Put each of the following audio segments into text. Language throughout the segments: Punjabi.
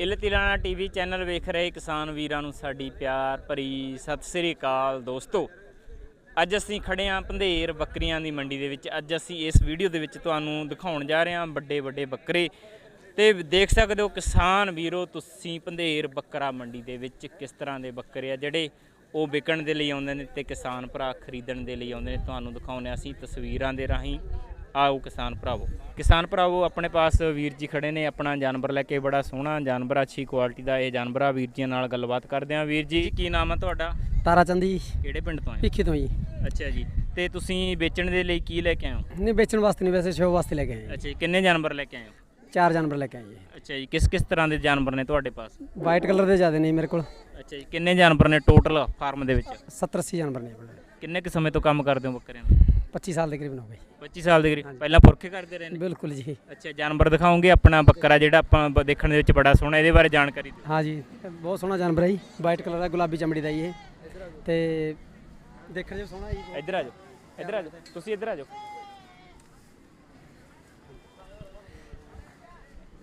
ਇਲ ਤਿਲਾਣਾ ਟੀਵੀ ਚੈਨਲ ਵੇਖ ਰਹੇ ਕਿਸਾਨ ਵੀਰਾਂ ਨੂੰ ਸਾਡੀ ਪਿਆਰ ਭਰੀ ਸਤਿ ਸ੍ਰੀ ਅਕਾਲ ਦੋਸਤੋ। ਅੱਜ ਅਸੀਂ ਖੜੇ ਹਾਂ ਪੰਧੇਰ ਬੱਕਰੀਆਂ ਦੀ ਮੰਡੀ ਦੇ ਵਿੱਚ। ਅੱਜ ਅਸੀਂ ਇਸ ਵੀਡੀਓ ਦੇ ਵਿੱਚ ਤੁਹਾਨੂੰ ਦਿਖਾਉਣ ਜਾ ਰਹੇ ਹਾਂ ਵੱਡੇ ਵੱਡੇ ਬੱਕਰੇ। ਤੇ ਦੇਖ ਸਕਦੇ ਹੋ ਕਿਸਾਨ ਵੀਰੋ, ਤੁਸੀਂ ਪੰਧੇਰ ਬੱਕਰਾ ਮੰਡੀ ਦੇ ਵਿੱਚ ਕਿਸ ਤਰ੍ਹਾਂ ਦੇ ਬੱਕਰੇ ਆ ਜਿਹੜੇ ਉਹ ਵਿਕਣ ਦੇ ਲਈ ਆਉਂਦੇ ਨੇ ਤੇ ਕਿਸਾਨ ਭਰਾ ਖਰੀਦਣ ਦੇ ਲਈ ਆਉਂਦੇ ਨੇ। ਤੁਹਾਨੂੰ ਦਿਖਾਉਂਦੇ ਹਾਂ ਅਸੀਂ ਤਸਵੀਰਾਂ ਦੇ ਰਾਹੀਂ। ਆਓ ਕਿਸਾਨ ਭਰਾਵੋ। ਕਿਸਾਨ ਭਰਾਵੋ ਆਪਣੇ ਪਾਸ ਵੀਰ ਜੀ ਖੜੇ ਨੇ ਆਪਣਾ ਜਾਨਵਰ ਲੈ ਕੇ ਬੜਾ ਸੋਹਣਾ ਜਾਨਵਰ ਅੱਛੀ ਕੁਆਲਿਟੀ ਦਾ ਇਹ ਜਾਨਵਰ ਆ। ਵੀਰ ਜੀ ਨਾਲ ਗੱਲਬਾਤ ਕਰਦੇ ਹਾਂ। ਵੀਰ ਜੀ ਕੀ ਨਾਮ ਹੈ ਤੁਹਾਡਾ? ਤਾਰਾ ਚੰਦੀ ਕਿਹੜੇ ਪਿੰਡ ਤੋਂ ਆਏ ਭਿੱਖੀ ਤੋਂ ਜੀ। ਅੱਛਾ ਜੀ। ਤੇ ਤੁਸੀਂ ਵੇਚਣ ਦੇ ਲਈ ਕੀ ਲੈ ਕੇ ਆਏ ਹੋ? ਨਹੀਂ ਵੇਚਣ ਵਾਸਤੇ ਨਹੀਂ ਵੈਸੇ ਸ਼ੋਅ ਵਾਸਤੇ ਲੈ ਕੇ ਆਏ ਅੱਛਾ ਜੀ ਕਿੰਨੇ ਜਾਨਵਰ ਲੈ ਕੇ ਆਏ ਹੋ। ਚਾਰ ਜਾਨਵਰ ਲੈ ਕੇ ਆਏ ਜੀ। ਅੱਛਾ ਜੀ ਕਿਸ ਕਿਸ ਤਰ੍ਹਾਂ ਦੇ ਜਾਨਵਰ ਨੇ ਤੁਹਾਡੇ ਪਾਸ? ਵਾਈਟ ਕਲਰ ਦੇ ਜ਼ਿਆਦਾ ਨੇ ਮੇਰੇ ਕੋਲ। ਅੱਛਾ ਜੀ ਕਿੰਨੇ ਜਾਨਵਰ ਨੇ ਟੋਟਲ ਫਾਰਮ ਦੇ ਵਿੱਚ? 70 80 ਜਾਨਵਰ ਨੇ ਆਪਣੇ। ਕਿੰਨੇ ਕੁ ਸਮੇਂ ਤੋਂ ਕੰਮ ਕਰਦੇ ਹੋ ਬੱਕਰਿਆਂ ਦਾ 25 ਸਾਲ ਦੇ ਕਰੀਬ ਹੋ ਗਏ। 25 ਸਾਲ ਦੇ ਕਰੀਬ। ਪਹਿਲਾਂ ਪੁਰਖੇ ਕਰਦੇ ਰਹੇ ਨੇ? ਬਿਲਕੁਲ ਜੀ। ਅੱਛਾ ਜਾਨਵਰ ਦਿਖਾਓਗੇ ਆਪਣਾ ਬੱਕਰਾ ਜਿਹੜਾ ਆਪਾਂ ਬ- ਦੇਖਣ ਦੇ ਵਿੱਚ ਬੜਾ ਸੋਹਣਾ ਇਹਦੇ ਬਾਰੇ ਜਾਣਕਾਰੀ ਦਿਓ। ਹਾਂ ਜੀ ਬਹੁਤ ਸੋਹਣਾ ਜਾਨਵਰ ਹੈ ਜੀ। ਵਾਈਟ ਕਲਰ ਦਾ ਗੁਲਾਬੀ ਚਮੜੀ ਦਾ ਜੀ ਇਹ। ਤੇ ਦੇਖਣ 'ਚ ਸੋਹਣਾ ਜੀ। ਇੱਧਰ ਆ ਜਾਓ ਇੱਧਰ ਆ ਜਾਓ। ਤੁਸੀਂ ਇੱਧਰ ਆ ਜਾਓ।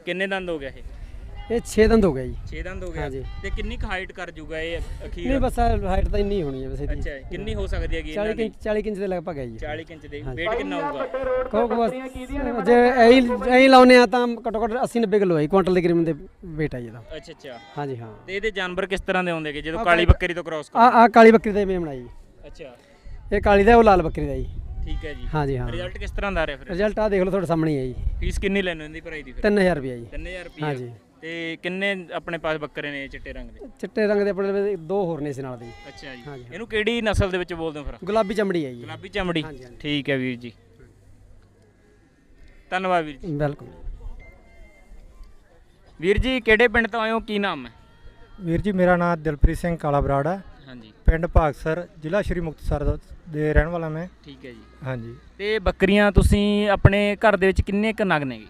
ਕਿੰਨੇ ਦੰਦ ਹੋ ਗਿਆ ਇਹ? ਇਹ 6 ਦੰਦ ਹੋ ਗਿਆ ਜੀ। 6 ਦੰਦ ਹੋ ਗਿਆ ਹਾਂਜੀ। ਤੇ ਕਿੰਨੀ ਕੁ ਹਾਈਟ ਕਰ ਜੂਗਾ ਇਹ ਅਖੀਰ? ਨਹੀਂ ਬਸ ਹਾਈਟ ਤਾਂ ਇੰਨੀ ਹੋਣੀ ਹੈ ਵੈਸੇ ਦੀ ਅੱਛਾ ਕਿੰਨੀ ਹੋ ਸਕਦੀ ਹੈਗੀ ਇਹਨਾਂ 40 ਦੀ? ਇੰਚ 40 ਇੰਚ ਦੇ ਲਗਭਗ ਹੈ ਜੀ। 40 ਇੰਚ ਦੇ। weight ਕਿੰਨਾ ਹੋਊਗਾ? ਕਹੋ ਕਿ ਬਸ ਜੇ ਐਂ ਐਂ ਲਾਉਨੇ ਆ ਤਾਂ ਘੱਟੋ ਘੱਟ 80 90 ਕਿਲੋ ਹੈ ਕੁਆਂਟਲ ਦੇ ਕਰੀਬ ਦੇ weight ਹੈ ਜੀ ਇਹਦਾ। ਅੱਛਾ ਅੱਛਾ। ਹਾਂ ਜੀ ਹਾਂ। ਤੇ ਇਹਦੇ ਜਾਨਵਰ ਕਿਸ ਤਰ੍ਹਾਂ ਦੇ ਹੁੰਦੇਗੇ ਜਦੋਂ ਕਾਲੀ ਬੱਕਰੀ ਤੋਂ ਕ੍ਰਾਸ ਆ ਆ ਕਾਲੀ ਬੱਕਰੀ ਦਾ ਮੇਮਣਾ ਜੀ। ਅੱਛਾ। ਇਹ ਕਾਲੀ ਦਾ ਉਹ ਲਾਲ ਬੱਕਰੀ ਦਾ ਜੀ। ਠੀਕ ਹੈ ਜੀ। ਹਾਂ ਜੀ ਹਾਂ। ਰਿਜ਼ਲਟ ਕਿਸ ਤਰ੍ਹਾਂ ਦਾ ਆ ਰਿਹਾ ਫਿਰ? ਰਿਜ਼ਲਟ ਆ ਦੇਖ ਲਓ ਤੁਹਾਡੇ ਸਾਹਮਣੇ ਹੀ ਹੈ ਜੀ। ਫੀਸ ਕਿੰਨੀ ਲੈਣੀ ਹੁੰਦੀ ਭਰਾਈ ਦੀ ਫਿਰ? 3000 ਰੁਪਏ ਜੀ। 3000 ਰੁਪਏ ਹਾਂਜੀ। ਤੇ ਕਿੰਨੇ ਆਪਣੇ ਪਾਸ ਬੱਕਰੇ ਨੇ ਚਿੱਟੇ ਰੰਗ ਦੇ? ਚਿੱਟੇ ਰੰਗ ਦੇ ਆਪਣੇ ਕੋਲ ਦੋ ਹੋਰ ਨੇ ਇਸ ਨਾਲ ਦੇ ਜੀ। ਅੱਛਾ ਜੀ। ਹਾਂਜੀ, ਇਹਨੂੰ ਕਿਹੜੀ ਨਸਲ ਦੇ ਵਿੱਚ ਬੋਲਦੇ ਹੋ ਫਿਰ? ਗੁਲਾਬੀ ਚਮੜੀ ਹੈ ਜੀ। ਗੁਲਾਬੀ ਚਮੜੀ। ਹਾਂਜੀ, ਹਾਂਜੀ। ਠੀਕ ਹੈ ਵੀਰ ਜੀ। ਧੰਨਵਾਦ ਵੀਰ ਜੀ। ਬਿਲਕੁਲ। ਵੀਰ ਜੀ ਕਿਹੜੇ ਪਿੰਡ ਤੋਂ ਆਏ ਹੋ? ਕੀ ਨਾਮ ਹੈ? ਵੀਰ ਜੀ ਮੇਰਾ ਨਾਮ ਦਿਲਪ੍ਰੀਤ ਸਿੰਘ ਕਾਲਾ ਬਰਾੜ ਹੈ। ਹਾਂਜੀ। ਪਿੰਡ ਭਾਗਸਰ ਜ਼ਿਲ੍ਹਾ ਸ਼੍ਰੀ ਮੁਕਤਸਰ ਦੇ ਰਹਿਣ ਵਾਲਾ ਮੈਂ। ਠੀਕ ਹੈ ਜੀ। ਹਾਂਜੀ। ਤੇ ਬੱਕਰੀਆਂ ਤੁਸੀਂ ਆਪਣੇ ਘਰ ਦੇ ਵਿੱਚ ਕਿੰਨੇ ਕ ਨਗ ਨੇਗੇ?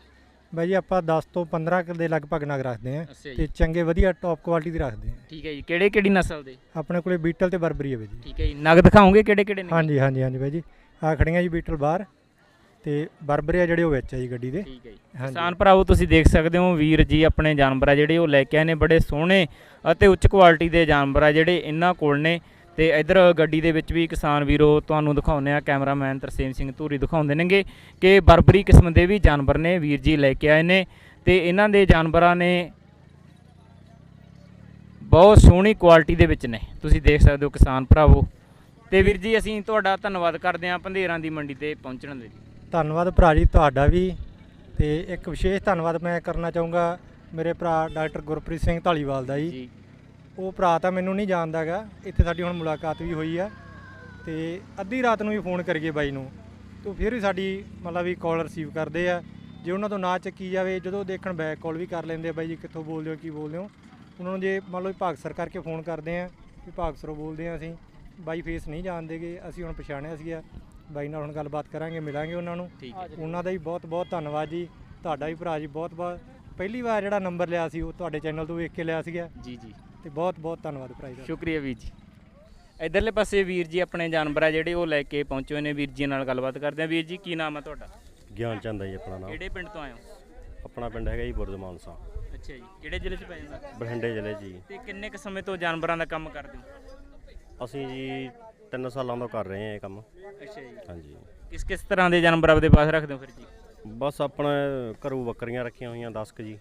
ਬਾਈ ਜੀ ਆਪਾਂ 10 ਤੋਂ 15 ਕੁ ਦੇ ਲਗਭਗ ਨਗ ਰੱਖਦੇ ਅੱਛਾ ਤੇ ਚੰਗੇ ਵਧੀਆ ਟੌਪ ਕੁਆਲਿਟੀ ਦੇ ਰੱਖਦੇ ਹਾਂ। ਠੀਕ ਹੈ ਜੀ ਕਿਹੜੇ ਕਿਹੜੀ ਨਸਲ ਦੇ? ਆਪਣੇ ਕੋਲੇ ਬੀਟਲ ਤੇ ਬਰਬਰੀ ਹੈ ਬਾਈ ਜੀ। ਠੀਕ ਹੈ ਜੀ ਨਗ ਦਿਖਾਓਗੇ ਕਿਹੜੇ ਕਿਹੜੇ ਨੇ? ਹਾਂਜੀ ਹਾਂਜੀ ਹਾਂਜੀ ਬਾਈ ਜੀ। ਆ ਖੜੀਆਂ ਜੀ ਬੀਟਲ ਬਾਹਰ ਤੇ ਬਰਬਰੀ ਆ ਜਿਹੜੇ ਉਹ ਵਿੱਚ ਆ ਜੀ ਗੱਡੀ ਦੇ। ਠੀਕ ਹੈ ਜੀ। ਕਿਸਾਨ ਭਰਾਵੋ ਤੁਸੀਂ ਦੇਖ ਸਕਦੇ ਹੋ ਵੀਰ ਜੀ ਆਪਣੇ ਜਾਨਵਰ ਆ ਜਿਹੜੇ ਉਹ ਲੈ ਕੇ ਆਏ ਨੇ ਬੜੇ ਸੋਹਣੇ ਅਤੇ ਉੱਚ ਕੁਆਲਿਟੀ ਦੇ ਜਾਨਵਰ ਆ ਜਿਹੜੇ ਇਹਨਾਂ ਕੋਲ ਨੇ। ਤੇ ਇਧਰ ਗੱਡੀ ਦੇ ਵਿੱਚ ਵੀ ਕਿਸਾਨ ਵੀਰੋ ਤੁਹਾਨੂੰ ਦਿਖਾਉਂਦੇ ਆ ਕੈਮਰਾਮੈਨ ਤਰਸੇਮ ਸਿੰਘ ਧੂਰੀ ਦਿਖਾਉਂਦੇ ਨੇਗੇ ਕਿ ਬਰਬਰੀ ਕਿਸਮ ਦੇ ਵੀ ਜਾਨਵਰ ਨੇ ਵੀਰ ਜੀ ਲੈ ਕੇ ਆਏ ਨੇ ਤੇ ਇਹਨਾਂ ਦੇ ਜਾਨਵਰਾਂ ਨੇ ਬਹੁਤ ਸੋਹਣੀ ਕੁਆਲਿਟੀ ਦੇ ਵਿੱਚ ਨੇ। ਤੁਸੀਂ ਦੇਖ ਸਕਦੇ ਹੋ ਕਿਸਾਨ ਭਰਾਵੋ। ਤੇ ਵੀਰ ਜੀ ਅਸੀਂ ਤੁਹਾਡਾ ਧੰਨਵਾਦ ਕਰਦੇ ਹਾਂ ਪੰਧੇਰਾਂ ਦੀ ਮੰਡੀ ਤੇ ਪਹੁੰਚਣ ਦੇ ਲਈ। ਧੰਨਵਾਦ ਭਰਾ ਜੀ ਤੁਹਾਡਾ ਵੀ ਤੇ ਇੱਕ ਵਿਸ਼ੇਸ਼ ਧੰਨਵਾਦ ਮੈਂ ਕਰਨਾ ਚਾਹੂੰਗਾ ਮੇਰੇ ਭਰਾ ਡਾਕਟਰ ਗੁਰਪ੍ਰੀਤ ਸਿੰਘ ਢਾਲੀਵਾਲ ਦਾ ਜੀ। ਜੀ। ਉਹ ਭਰਾ ਤਾਂ ਮੈਨੂੰ ਨਹੀਂ ਜਾਣਦਾਗਾ ਇੱਥੇ ਸਾਡੀ ਹੁਣ ਮੁਲਾਕਾਤ ਵੀ ਹੋਈ ਆ ਤੇ ਅੱਧੀ ਰਾਤ ਨੂੰ ਵੀ ਫੋਨ ਕਰੀਏ ਬਾਈ ਨੂੰ। ਤੋ ਫਿਰ ਵੀ ਸਾਡੀ ਮਤਲਬ ਵੀ ਕਾਲ ਰਿਸੀਵ ਕਰਦੇ ਆ। ਜੇ ਉਹਨਾਂ ਤੋਂ ਨਾ ਚੱਕੀ ਜਾਵੇ ਜਦੋਂ ਦੇਖਣ ਬੈਕ ਕਾਲ ਵੀ ਕਰ ਲੈਂਦੇ ਆ ਬਾਈ ਜੀ ਕਿੱਥੋਂ ਬੋਲਦੇ ਹੋ ਕੀ ਬੋਲਦੇ ਹੋ। ਉਹਨਾਂ ਨੂੰ ਜੇ ਮੰਨ ਲਓ ਵੀ ਭਾਗਸਰ ਕਰਕੇ ਫੋਨ ਕਰਦੇ ਆ ਵੀ ਭਾਗਸਰੋਂ ਬੋਲਦੇ ਆ ਅਸੀਂ। ਬਾਈ ਫੇਸ ਨਹੀਂ ਜਾਣਦੇਗੇ ਅਸੀਂ ਹੁਣ ਪਛਾਣਿਆ ਸੀਗਾ। ਬਾਈ ਨਾਲ ਹੁਣ ਗੱਲਬਾਤ ਕਰਾਂਗੇ ਮਿਲਾਂਗੇ ਉਹਨਾਂ ਨੂੰ। ਉਹਨਾਂ ਦਾ ਵੀ ਬਹੁਤ ਬਹੁਤ ਧੰਨਵਾਦ ਜੀ। ਤੁਹਾਡਾ ਵੀ ਭਰਾ ਜੀ ਬਹੁਤ ਬਹੁਤ। ਪਹਿਲੀ ਵਾਰ ਜਿਹੜਾ ਨੰਬਰ ਲਿਆ ਸੀ ਉਹ ਤੁਹਾਡੇ ਚੈਨਲ ਤੋਂ ਵੇਖ ਕੇ ਲਿਆ ਸੀਗਾ। ਜੀ ਜੀ। ਤੇ ਬਹੁਤ ਬਹੁਤ ਧੰਨਵਾਦ ਭਰਾ ਜੀ ਦਾ ਸ਼ੁਕਰੀਆ ਵੀਰ ਜੀ। ਇਧਰਲੇ ਪਾਸੇ ਵੀਰ ਜੀ ਆਪਣੇ ਜਾਨਵਰ ਆ ਜਿਹੜੇ ਉਹ ਲੈ ਕੇ ਪਹੁੰਚੇ ਹੋਏ ਨੇ। ਵੀਰ ਜੀ ਨਾਲ ਗੱਲਬਾਤ ਕਰਦੇ ਆ। ਵੀਰ ਜੀ ਕੀ ਨਾਮ ਹੈ ਤੁਹਾਡਾ? ਗਿਆਨ ਚੰਦ ਹੈ ਜੀ ਆਪਣਾ ਨਾਮ। ਕਿਹੜੇ ਪਿੰਡ ਤੋਂ ਆਏ ਹੋ? ਆਪਣਾ ਪਿੰਡ ਹੈਗਾ ਜੀ ਬੁਰਜ ਮਾਨਸਾ ਅੱਛਾ ਜੀ। ਕਿਹੜੇ ਜ਼ਿਲ੍ਹੇ 'ਚ ਪੈ ਜਾਂਦਾ ਬਠਿੰਡੇ ਜ਼ਿਲ੍ਹੇ 'ਚ ਜੀ। ਤੇ ਕਿੰਨੇ ਕੁ ਸਮੇਂ ਤੋਂ ਜਾਨਵਰਾਂ ਦਾ ਕੰਮ ਕਰਦੇ ਹੋ? ਅਸੀਂ ਜੀ 3 ਸਾਲਾਂ ਤੋਂ ਕਰ ਰਹੇ ਹਾਂ ਇਹ ਕੰਮ। ਅੱਛਾ ਜੀ। ਹਾਂਜੀ। ਕਿਸ ਕਿਸ ਤਰ੍ਹਾਂ ਦੇ ਜਾਨਵਰ ਆਪਦੇ ਪਾਸ ਰੱਖਦੇ ਹੋ ਫਿਰ ਜੀ? ਬਸ ਆਪਣਾ ਘਰੂ ਬੱਕਰੀਆਂ ਰੱਖੀਆਂ ਹੋਈਆਂ 10 ਕੁ ਜੀ।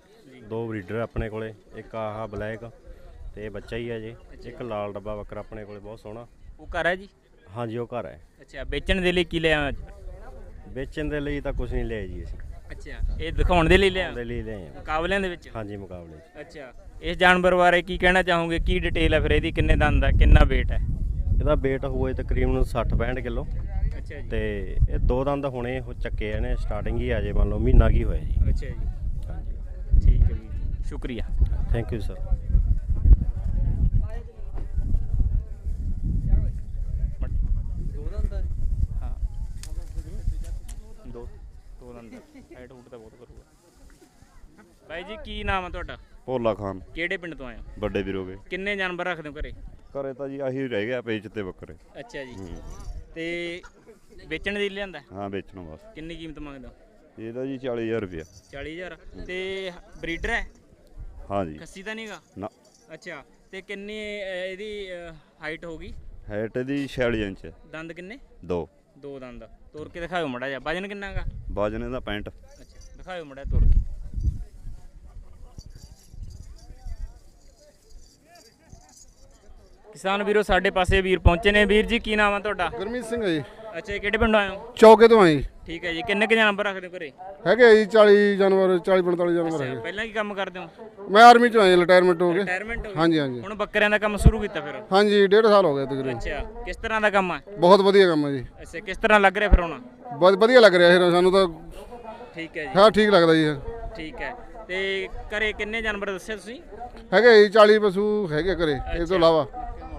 ਦੋ ਬਰੀਡਰ ਆਪਣੇ ਕੋਲੇ। ਇੱਕ ਆਹ ਬਲੈਕ। ਤੇ ਇਹ ਬੱਚਾ ਹੀ ਹੈ ਜੀ। ਇੱਕ ਲਾਲ ਡੱਬਾ ਬੱਕਰਾ ਆਪਣੇ ਕੋਲੇ ਬਹੁਤ ਸੋਹਣਾ। ਉਹ ਘਰ ਹੈ ਜੀ? ਹਾਂਜੀ ਉਹ ਘਰ ਹੈ। ਅੱਛਾ ਵੇਚਣ ਦੇ ਲਈ ਕੀ ਲਿਆ ਅੱਜ? ਵੇਚਣ ਦੇ ਲਈ ਤਾਂ ਕੁਝ ਨਹੀਂ ਲਿਆ ਜੀ ਅਸੀਂ। ਅੱਛਾ ਇਹ ਦਿਖਾਉਣ ਦੇ ਲਈ ਲਿਆ? ਦੇ ਲਈ ਲਿਆਏ ਹਾਂ ਮੁਕਾਬਲਿਆਂ ਦੇ ਵਿੱਚ? ਹਾਂਜੀ ਮੁਕਾਬਲੇ 'ਚ। ਅੱਛਾ ਇਸ ਜਾਨਵਰ ਬਾਰੇ ਕੀ ਕਹਿਣਾ ਚਾਹੋਗੇ? ਕੀ ਡਿਟੇਲ ਹੈ ਫਿਰ ਇਹਦੀ? ਕਿੰਨੇ ਦੰਦ ਹੈ ਕਿੰਨਾ weight ਹੈ ਇਹਦਾ weight ਹੋਏ ਤਕਰੀਬਨ 60 65 ਕਿਲੋ। ਅੱਛਾ ਜੀ। ਤੇ ਇਹ ਦੋ ਦੰਦ ਹੁਣੇ ਉਹ ਚੱਕੇ ਨੇ ਸਟਾਰਟਿੰਗ ਹੀ ਆ ਜੇ ਮੰਨ ਲਓ ਮਹੀਨਾ ਕੀ ਹੋਇਆ ਜੀ। ਅੱਛਾ ਜੀ। ਹਾਂਜੀ। ਠੀਕ ਹੈ ਜੀ। ਸ਼ੁਕਰੀਆ। ਥੈਂਕ ਯੂ ਸਰ ਹਾਂ ਦੋ ਦੋ ਹਾਈਟ ਹੂਟ ਤਾਂ ਬਹੁਤ ਕਰੂਗਾ ਬਾਈ ਜੀ ਕੀ ਨਾਮ ਹੈ ਤੁਹਾਡਾ? ਭੋਲਾ ਖਾਨ। ਕਿਹੜੇ ਪਿੰਡ ਤੋਂ ਆਏ ਹੋ? ਵੱਡੇ ਵੀਰੋਗੇ ਕਿੰਨੇ ਜਾਨਵਰ ਰੱਖਦੇ ਹੋ ਘਰੇ? ਘਰੇ ਤਾਂ ਜੀ ਆਹੀ ਰਹਿ ਗਿਆ ਪੇਚ ਤੇ ਬੱਕਰੇ। ਅੱਛਾ ਜੀ। ਤੇ ਵੇਚਣ ਦੇ ਲਈ ਲਿਆਂਦਾ? ਹਾਂ ਵੇਚਣ ਵਾਸਤੇ। ਕਿੰਨੀ ਕੀਮਤ ਮੰਗਦੇ ਇਹਦਾ ਜੀ 40000 ਰੁਪਇਆ। 40000 ਤੇ ਬਰੀਡਰ ਹੈ? ਹਾਂ ਜੀ। ਖੱਸੀ ਤਾਂ ਨਹੀਂਗਾ? ਨਾ। ਅੱਛਾ। ਤੇ ਕਿੰਨੀ ਇਹਦੀ ਹਾਈਟ ਹੋਗੀ ਹਾਈਟ ਦੀ 46 ਇੰਚ। ਦੰਦ ਕਿੰਨੇ? ਦੋ। ਦੋ ਦੰਦ। ਤੋੜ ਕੇ ਦਿਖਾਓ ਮੜਾ ਜਾ ਵਜਨ ਕਿੰਨਾਗਾ ਵਜਨ ਇਹਦਾ 65 ਦਿਖਾਓ ਮੜਾ ਤੋੜ ਕੇ। ਕਿਸਾਨ ਵੀਰੋ ਸਾਡੇ ਪਾਸੇ ਵੀਰ ਪਹੁੰਚੇ ਨੇ। ਵੀਰ ਜੀ ਕੀ ਨਾਮ ਆ ਤੁਹਾਡਾ? ਗੁਰਮੀਤ ਸਿੰਘ ਜੀ। ਅੱਛਾ ਇਹ ਕਿਹੜੇ ਪਿੰਡੋਂ ਆਏ ਹੋ? ਚੌਕੇ ਤੋਂ ਆਏ ਜੀ। ਠੀਕ ਹੈ ਜੀ ਕਿੰਨੇ ਕੁ ਜਾਨਵਰ ਰੱਖਦੇ ਹੋ ਘਰੇ? ਹੈਗੇ ਆ ਜੀ 40 ਜਾਨਵਰ 40 45 ਜਾਨਵਰ ਹੈਗੇ ਪਹਿਲਾਂ ਕੀ ਕੰਮ ਕਰਦੇ ਹੋ? ਮੈਂ ਆਰਮੀ ਚ ਆਇਆ ਰਿਟਾਇਰਮੈਂਟ ਹੋ ਗਏ ਰਿਟਾਇਰਮੈਂਟ ਹੋ ਗਈ। ਹਾਂਜੀ ਹਾਂਜੀ। ਹੁਣ ਬੱਕਰਿਆਂ ਦਾ ਕੰਮ ਸ਼ੁਰੂ ਕੀਤਾ ਫਿਰ? ਹਾਂਜੀ ਡੇਢ ਸਾਲ ਹੋ ਗਿਆ ਤਕਰੀਬਨ। ਅੱਛਾ ਕਿਸ ਤਰ੍ਹਾਂ ਦਾ ਕੰਮ ਹੈ ਬਹੁਤ ਵਧੀਆ ਕੰਮ ਹੈ ਜੀ। ਅੱਛਾ ਕਿਸ ਤਰ੍ਹਾਂ ਲੱਗ ਰਿਹਾ ਫਿਰ ਹੁਣ? ਬਹੁਤ ਵਧੀਆ ਲੱਗ ਰਿਹਾ ਇਹ ਸਾਨੂੰ ਤਾਂ ਠੀਕ ਹੈ ਜੀ। ਹਾਂ ਠੀਕ ਲੱਗਦਾ ਜੀ ਇਹ। ਠੀਕ ਹੈ। ਤੇ ਘਰੇ ਕਿੰਨੇ ਜਾਨਵਰ ਦੱਸੇ ਤੁਸੀਂ? ਹੈਗੇ ਜੀ 40 ਪਸ਼ੂ ਹੈਗੇ ਘਰੇ ਇਸ ਤੋਂ ਇਲਾਵਾ।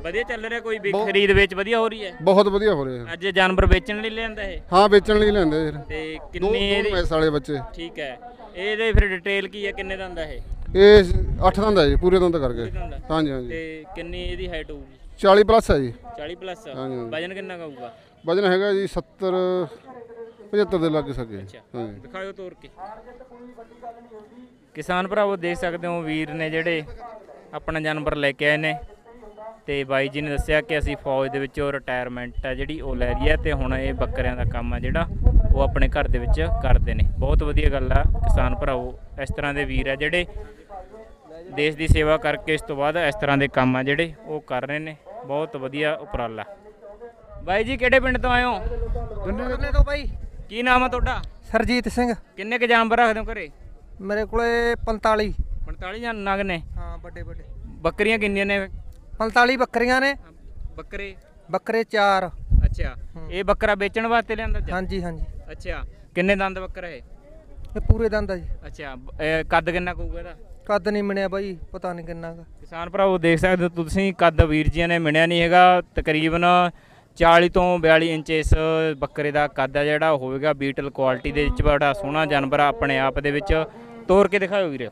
ਵਧੀਆ ਚੱਲ ਰਿਹਾ ਕੋਈ ਵੀ ਖਰੀਦ ਵੇਚ ਵਧੀਆ ਹੋ ਰਹੀ ਹੈ? ਬਹੁਤ ਵਧੀਆ ਹੋ ਰਿਹਾ। ਅੱਜ ਜਾਨਵਰ ਵੇਚਣ ਲਈ ਲਿਆਂਦਾ ਇਹ? ਹਾਂ ਵੇਚਣ ਲਈ ਲੈਂਦੇ ਫਿਰ ਤੇ ਦੋ ਕਿੰਨੀ ਦੋ ਇਹਦੀ ਮੈਸ ਵਾਲੇ ਬੱਚੇ। ਠੀਕ ਹੈ। ਇਹਦੇ ਫਿਰ ਡਿਟੇਲ ਕੀ ਹੈ? ਕਿੰਨੇ ਦੰਦ ਹੈ ਇਹ? ਇਹ 8 ਦੰਦ ਹੈ ਜੀ ਪੂਰੇ ਦੰਦ ਕਰਕੇ। ਦੰਦ। ਆ? ਹਾਂਜੀ ਹਾਂਜੀ। ਤੇ ਕਿੰਨੀ ਇਹਦੀ ਹਾਈਟ ਹੋਊਗੀ? 40 ਪਲੱਸ ਹੈ ਜੀ। 40 ਪਲੱਸ ਹਾਂਜੀ, ਹਾਂਜੀ। ਵਜਨ ਕਿੰਨਾ ਕੁ ਹੋਊਗਾ ਵਜਨ ਹੈਗਾ ਜੀ 70 75 ਦੇ ਲੱਗ ਸਕੇ। ਅੱਛਾ। ਹਾਂਜੀ ਦਿਖਾਓ ਤੋੜ ਕੇ। ਕਿਸਾਨ ਭਰਾਵੋ ਦੇਖ ਸਕਦੇ ਹੋ ਵੀਰ ਨੇ ਜਿਹੜੇ ਆਪਣਾ ਜਾਨਵਰ ਲੈ ਕੇ ਆਏ ਨੇ। ਤੇ ਬਾਈ ਜੀ ਨੇ ਦੱਸਿਆ ਕਿ ਅਸੀਂ ਫੌਜ ਦੇ ਵਿੱਚੋਂ ਰਿਟਾਇਰਮੈਂਟ ਹੈ ਜਿਹੜੀ ਉਹ ਲੈ ਲਈ ਹੈ ਤੇ ਹੁਣ ਇਹ ਬੱਕਰਿਆਂ ਦਾ ਕੰਮ ਆ ਜਿਹੜਾ ਉਹ ਆਪਣੇ ਘਰ ਦੇ ਵਿੱਚ ਕਰਦੇ ਨੇ। ਬਹੁਤ ਵਧੀਆ ਗੱਲ ਆ ਕਿਸਾਨ ਭਰਾਵੋ ਇਸ ਤਰ੍ਹਾਂ ਦੇ ਵੀਰ ਆ ਜਿਹੜੇ ਦੇਸ਼ ਦੀ ਸੇਵਾ ਕਰਕੇ ਇਸ ਤੋਂ ਬਾਅਦ ਇਸ ਤਰ੍ਹਾਂ ਦੇ ਕੰਮ ਆ ਜਿਹੜੇ ਉਹ ਕਰ ਰਹੇ ਨੇ। ਬਹੁਤ ਵਧੀਆ ਉਪਰਾਲਾ। ਬਾਈ ਜੀ ਕਿਹੜੇ ਪਿੰਡ ਤੋਂ ਆਏ ਹੋ? ਕਿੰਨੇ ਤੋਂ ਬਾਈ। ਕੀ ਨਾਮ ਆ ਤੁਹਾਡਾ? ਸਰਜੀਤ ਸਿੰਘ। ਕਿੰਨੇ ਕ ਜਾਨਵਰ ਰੱਖਦੇ ਹੋ ਘਰੇ? ਮੇਰੇ ਕੋਲੇ 45 45 ਜਾਂ ਨਗ ਨੇ? ਹਾਂ ਵੱਡੇ ਵੱਡੇ। ਬੱਕਰੀਆਂ ਕਿੰਨੀਆਂ ਨੇ? 45 ਬੱਕਰੀਆਂ ਨੇ। ਬੱਕਰੇ? ਬੱਕਰੇ 4 ਅੱਛਾ। ਇਹ ਬੱਕਰਾ ਵੇਚਣ ਵਾਸਤੇ ਲਿਆਂਦਾ ਜੀ ਹਾਂਜੀ ਹਾਂਜੀ। ਅੱਛਾ। ਕਿੰਨੇ ਦੰਦ ਬੱਕਰਾ ਇਹ? ਇਹ ਪੂਰੇ ਦੰਦ ਆ ਜੀ। ਅੱਛਾ। ਕੱਦ ਕਿੰਨਾ ਕਹੂਗਾ ਇਹਦਾ? ਕੱਦ ਨਹੀਂ ਮਿਣਿਆ ਬਾਈ ਪਤਾ ਨਹੀਂ ਕਿੰਨਾ ਕਿਸਾਨ ਭਰਾਵੋ ਦੇਖ ਸਕਦੇ ਹੋ ਤੁਸੀਂ ਕੱਦ ਵੀਰ ਜੀਆਂ ਨੇ ਮਿਣਿਆ ਨਹੀਂ ਹੈਗਾ। ਤਕਰੀਬਨ 40 ਤੋਂ 42 ਇੰਚ ਇਸ ਬੱਕਰੇ ਦਾ ਕੱਦ ਆ ਜਿਹੜਾ ਹੋਵੇਗਾ ਬੀਟਲ ਕੁਆਲਿਟੀ ਦੇ ਵਿੱਚ, ਬੜਾ ਸੋਹਣਾ ਜਾਨਵਰ ਆ ਆਪਣੇ ਆਪ ਦੇ ਵਿੱਚ। ਤੋਰ ਕੇ ਦਿਖਾਓ ਵੀਰੇ।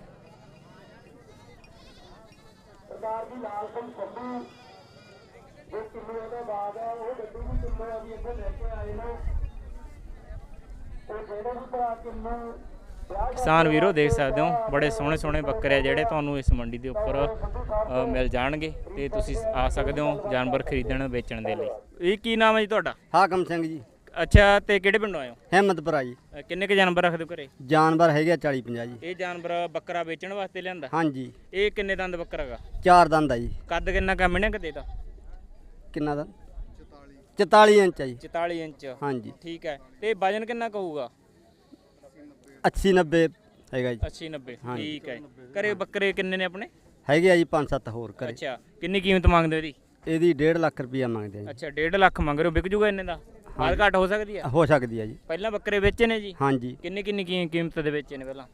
ਕਿਸਾਨ ਵੀਰੋ ਦੇਖ ਸਕਦੇ ਹੋ ਬੜੇ ਸੋਹਣੇ ਸੋਹਣੇ ਬੱਕਰੇ ਆ ਜਿਹੜੇ ਤੁਹਾਨੂੰ ਇਸ ਮੰਡੀ ਦੇ ਉੱਪਰ ਮਿਲ ਜਾਣਗੇ ਤੇ ਤੁਸੀਂ ਆ ਸਕਦੇ ਹੋ ਜਾਨਵਰ ਖਰੀਦਣ ਵੇਚਣ ਦੇ ਲਈ। ਇਹ ਕੀ ਨਾਮ ਹੈ ਜੀ ਤੁਹਾਡਾ? ਹਾਕਮ ਸਿੰਘ ਜੀ। ਅੱਛਾ ਤੇ ਕਿਹੜੇ ਪਿੰਡੋਂ ਆਏ ਹੋ? ਹਿੰਮਤਪੁਰਾ ਜੀ। ਅ, ਕਿੰਨੇ ਕ ਜਾਨਵਰ ਰੱਖਦੇ ਹੋ ਘਰੇ? ਜਾਨਵਰ ਹੈਗੇ ਆ 40 50 ਜੀ। ਇਹ ਜਾਨਵਰ ਬੱਕਰਾ ਵੇਚਣ ਵਾਸਤੇ ਲਿਆਂਦਾ? ਹਾਂਜੀ। ਇਹ ਕਿੰਨੇ ਦੰਦ ਬੱਕਰਾ ਹੈਗਾ? ਚਾਰ ਦੰਦ ਆ ਜੀ। ਕੱਦ ਕਿੰਨਾ ਕਾ ਮਿਣਿਆ ਕਿ ਦੇਦਾ ਕਿੰਨਾ ਦਾ 44 ਇੰਚ ਆ ਜੀ। 44 ਇੰਚ। ਹਾਂਜੀ। ਠੀਕ ਹੈ। ਤੇ ਵਜਨ ਕਿੰਨਾ ਕਹੂਗਾ 80 90 ਹੈਗਾ ਜੀ। 80 90 ਹਾਂਜੀ। ਠੀਕ ਹੈ। ਘਰੇ ਬੱਕਰੇ ਕਿੰਨੇ ਨੇ ਆਪਣੇ? ਹੈਗੇ ਆ ਜੀ 5-7 ਹੋਰ ਘਰੇ। ਅੱਛਾ ਕਿੰਨੀ ਕੀਮਤ ਮੰਗਦੇ ਹੋ ਇਹਦੀ? ਇਹਦੀ 1.5 ਲੱਖ ਰੁਪਈਆ ਮੰਗਦੇ ਆ ਜੀ। ਅੱਛਾ 1.5 ਲੱਖ ਮੰਗ ਰਹੇ ਹੋ ਵਿਕ ਜੂਗਾ ਇੰਨੇ ਦਾ? ਮਾਲ ਘੱਟ ਹੋ ਸਕਦੀ ਹੈ ਹੋ ਸਕਦੀ ਆ ਜੀ। ਪਹਿਲਾਂ ਬੱਕਰੇ ਵੇਚੇ ਨੇ ਜੀ? ਹਾਂਜੀ। ਕਿੰਨੀ ਕਿੰਨੀ ਕੀ- ਕੀਮਤ ਦੇ ਵੇਚੇ ਨੇ ਪਹਿਲਾਂ?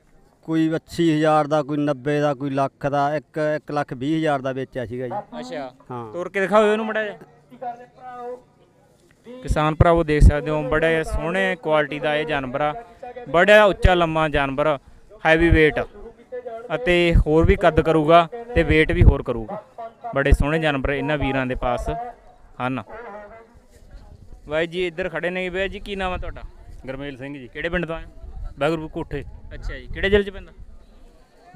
ਕੋਈ 80000 ਦਾ ਕੋਈ 90 ਦਾ ਕੋਈ ਲੱਖ ਦਾ 1 1 ਲੱਖ 20 ਹਜ਼ਾਰ ਦਾ ਵੇਚਿਆ ਸੀਗਾ ਜੀ। ਅੱਛਾ। ਹਾਂ। ਤੋੜ ਕੇ ਦਿਖਾਓ ਇਹਨੂੰ ਮੜਾ ਕਿਸਾਨ ਭਰਾਵੋ ਦੇਖ ਸਕਦੇ ਹੋ ਬੜੇ ਸੋਹਣੇ ਕੁਆਲਿਟੀ ਦਾ ਇਹ ਜਾਨਵਰ ਆ। ਬੜਾ ਉੱਚਾ ਲੰਮਾ ਜਾਨਵਰ ਹੈਵੀ weight ਅਤੇ ਹੋਰ ਵੀ ਕੱਦ ਕਰੂਗਾ ਤੇ weight ਵੀ ਹੋਰ ਕਰੂਗਾ। ਬੜੇ ਸੋਹਣੇ ਜਾਨਵਰ ਇਹਨਾਂ ਵੀਰਾਂ ਦੇ ਪਾਸ ਹਨ। ਬਾਈ ਜੀ ਇੱਧਰ ਖੜੇ ਨੇ ਬਾਈ ਜੀ ਕੀ ਨਾਮ ਆ ਤੁਹਾਡਾ? ਗਰਮੇਲ ਸਿੰਘ ਜੀ। ਕਿਹੜੇ ਪਿੰਡ ਤੋਂ ਆਏ ਹੋ? ਬੈਗਰਪੁਰ ਕੋਠੇ। ਅੱਛਾ ਜੀ ਕਿਹੜੇ ਜ਼ਿਲ੍ਹੇ 'ਚ ਪੈਂਦਾ?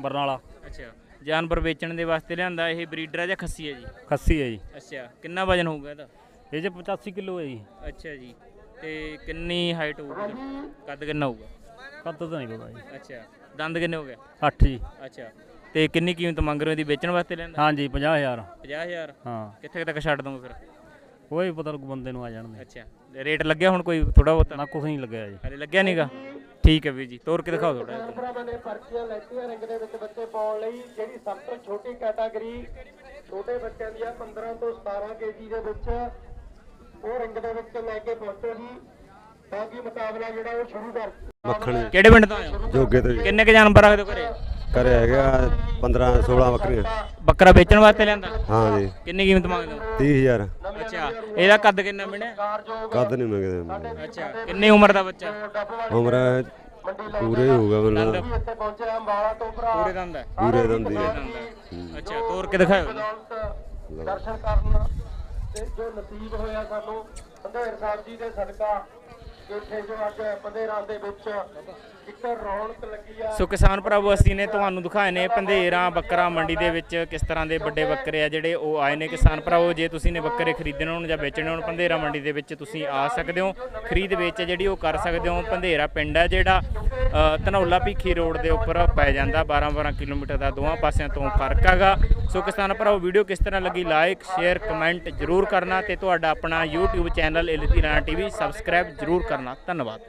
ਬਰਨਾਲਾ। ਅੱਛਾ ਜਾਨਵਰ ਵੇਚਣ ਦੇ ਵਾਸਤੇ ਲਿਆਂਦਾ ਇਹ ਬਰੀਡਰ ਆ ਜਾਂ ਖੱਸੀ ਹੈ ਜੀ? ਖੱਸੀ ਹੈ ਜੀ। ਅੱਛਾ ਕਿੰਨਾ ਵਜਨ ਹੋਊਗਾ ਇਹਦਾ? ਇਹ ਚ 85 ਕਿਲੋ ਹੈ ਜੀ। ਅੱਛਾ ਜੀ। ਤੇ ਕਿੰਨੀ ਹਾਈਟ ਹੋਊਗੀ? ਕੱਦ ਕਿੰਨਾ ਹੋਊਗਾ? ਕੱਦ ਤਾਂ ਨਹੀਂ ਪਤਾ ਜੀ। ਅੱਛਾ। ਦੰਦ ਕਿੰਨੇ ਹੋ ਗਏ? 8 ਜੀ। ਅੱਛਾ। ਤੇ ਕਿੰਨੀ ਕੀਮਤ ਮੰਗ ਰਹੇ ਹੋ ਇਹਦੀ? ਵੇਚਣ ਵਾਸਤੇ ਲੈਂਦਾ? ਹਾਂਜੀ 50000 50000 ਹਾਂ। ਕਿੱਥੇ ਤੱਕ ਛੱਡ ਦੋਗੇ ਫਿਰ? ਕੋਈ ਪਤਾ ਲੱਗੂ ਬੰਦੇ ਨੂੰ ਆ ਜਾਣਦੇ ਅੱਛਾ। ਰੇਟ ਲੱਗਿਆ ਹੁਣ ਕੋਈ ਥੋੜਾ ਬਹੁਤਾ? ਨਾ ਕੁਛ ਨਹੀਂ ਲੱਗਿਆ ਜੀ। ਹਲੇ ਲੱਗਿਆ ਨਹੀਂਗਾ ਠੀਕ ਹੈ ਵੀਰ ਜੀ ਤੋੜ ਕੇ ਦਿਖਾਓ ਥੋੜਾ ਭਰਾਵਾਂ ਨੇ ਪਰਚੀਆਂ ਲੈਤੀਆਂ ਰਿੰਗ ਦੇ ਵਿੱਚ ਬੱਚੇ ਪਾਉਣ ਲਈ ਜਿਹੜੀ ਸਭ ਤੋਂ ਛੋਟੀ ਕੈਟਾਗਰੀ ਛੋਟੇ ਬੱਚਿਆਂ ਦੀ ਆ 15 ਤੋਂ 17 ਕੇਜੀ ਦੇ ਵਿੱਚ ਉਹ ਰਿੰਗ ਦੇ ਵਿੱਚ ਲੈ ਕੇ ਪਹੁੰਚੋ ਜੀ। ਬਾਕੀ ਮੁਕਾਬਲਾ ਜਿਹੜਾ ਉਹ ਸ਼ੁਰੂ ਕਰ ਮੱਖਣ ਕਿਹੜੇ ਪਿੰਡ ਤੋਂ ਆਏ ਹੋ? ਜੋਗੇ ਤੇ ਕਿੰਨੇ ਕ ਜਾਨਵਰ ਰੱਖਦੇ ਹੋ ਘਰੇ? ਕਰੇ ਹੈਗਾ 15 16 ਬੱਕਰੀਆਂ। ਬੱਕਰਾ ਵੇਚਣ ਵਾਸਤੇ ਲਿਆਂਦਾ? ਹਾਂ ਜੀ। ਕਿੰਨੀ ਕੀਮਤ ਮੰਗਦੇ ਹੋ? 30000 ਅੱਛਾ। ਇਹਦਾ ਕੱਦ ਕਿੰਨਾ ਮਿਲਿਆ ਕੱਦ ਨਹੀਂ ਮੰਗਦੇ। ਅੱਛਾ। ਕਿੰਨੀ ਉਮਰ ਦਾ ਬੱਚਾ? ਉਮਰ ਪੂਰੇ ਹੀ ਹੋਊਗਾ ਮੈਨੂੰ ਲੱਗਦਾ। ਇੱਥੇ ਪਹੁੰਚਿਆ ਅੰਬਾਲਾ ਤੋਂ ਭਰਾ ਪੂਰੇ ਦੰਦ ਹੈ। ਪੂਰੇ ਦੰਦੀ ਹੈ ਦੰਦ ਹੈ। ਅੱਛਾ। ਤੋੜ ਕੇ ਦਿਖਾਓ ਦਰਸ਼ਨ ਕਰਨ ਤੇ ਜੋ ਨਸੀਬ ਹੋਇਆ ਸਾਨੂੰ ਹੰਦੇਰ ਸਾਹਿਬ ਜੀ ਦੇ ਸਦਕਾ, ਇੱਥੇ ਜੋ ਅੱਜ ਬੰਦੇਰਾਂ ਦੇ ਵਿੱਚ ਸੋ ਕਿਸਾਨ ਭਰਾਵੋ, ਅਸੀਂ ਨੇ ਤੁਹਾਨੂੰ ਦਿਖਾਏ ਨੇ ਪੰਧੇਰਾਂ, ਬੱਕਰਾ ਮੰਡੀ ਦੇ ਵਿੱਚ ਕਿਸ ਤਰ੍ਹਾਂ ਦੇ ਵੱਡੇ ਬੱਕਰੇ ਆ ਜਿਹੜੇ ਉਹ ਆਏ ਨੇ। ਕਿਸਾਨ ਭਰਾਵੋ, ਜੇ ਤੁਸੀਂ ਨੇ ਬੱਕਰੇ ਖਰੀਦਣੇ ਹੋਣ ਜਾਂ ਵੇਚਣੇ ਹੋਣ ਪੰਧੇਰਾ ਮੰਡੀ ਦੇ ਵਿੱਚ, ਤੁਸੀਂ ਆ ਸਕਦੇ ਹੋ। ਖਰੀਦ ਵੇਚ ਜਿਹੜੀ ਉਹ ਕਰ ਸਕਦੇ ਹੋ। ਪੰਧੇਰਾ ਪਿੰਡ ਹੈ ਜਿਹੜਾ ਧਨੌਲਾ ਭੀਖੀ ਰੋਡ ਦੇ ਉੱਪਰ ਪੈ ਜਾਂਦਾ। 12-12 ਕਿਲੋਮੀਟਰ ਦਾ ਦੋਵਾਂ ਪਾਸਿਆਂ ਤੋਂ ਫ਼ਰਕ ਹੈਗਾ। ਸੋ ਕਿਸਾਨ ਭਰਾਵੋ, ਵੀਡੀਓ ਕਿਸ ਤਰ੍ਹਾਂ ਲੱਗੀ ਲਾਈਕ ਸ਼ੇਅਰ, ਕਮੈਂਟ ਜਰੂਰ ਕਰਨਾ ਤੇ ਤੁਹਾਡਾ ਆਪਣਾ YouTube ਚੈਨਲ ਇਲਤੀ ਰਾਣਾ ਟੀਵੀ ਸਬਸਕ੍ਰਾਈਬ ਜਰੂਰ ਕਰਨਾ। ਧੰਨਵਾਦ।